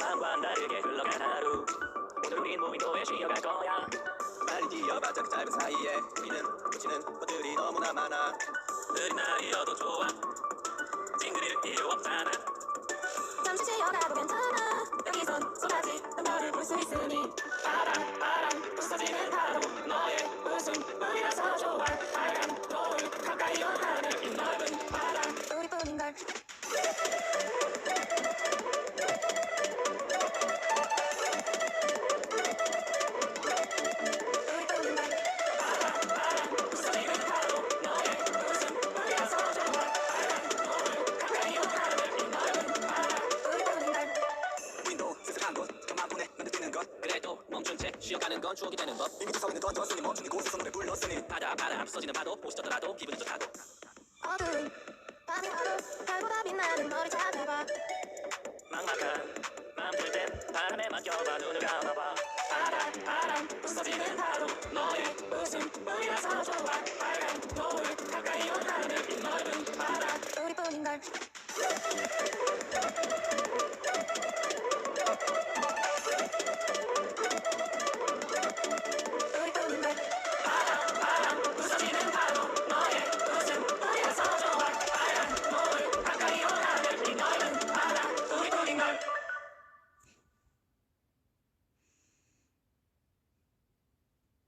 마음과 다르게 흘러간 하루. 오늘 우린 무인도에 쉬어갈 거야. 말이 뛰어봤자 그 짧은 사이에 우리는 놓치는 것들이 너무나 많아. 느린 날이어도 좋아 쉬어가는 건 추억이 되는 법. 이미 주사위는 던졌으니 멈춘 이곳에서 노래 불렀으니. 바다 바람 부서지는 파도 보시더라도 기분이 좋다고. 어두운 밤이 와도 달보다 빛나는 너를 찾아봐. 막막한 마음 들땐 바람에 맡겨봐 눈을 감아봐. 바람 바람 부서지는 파도 너의 웃음뿐이라서 좋아 빨간 노을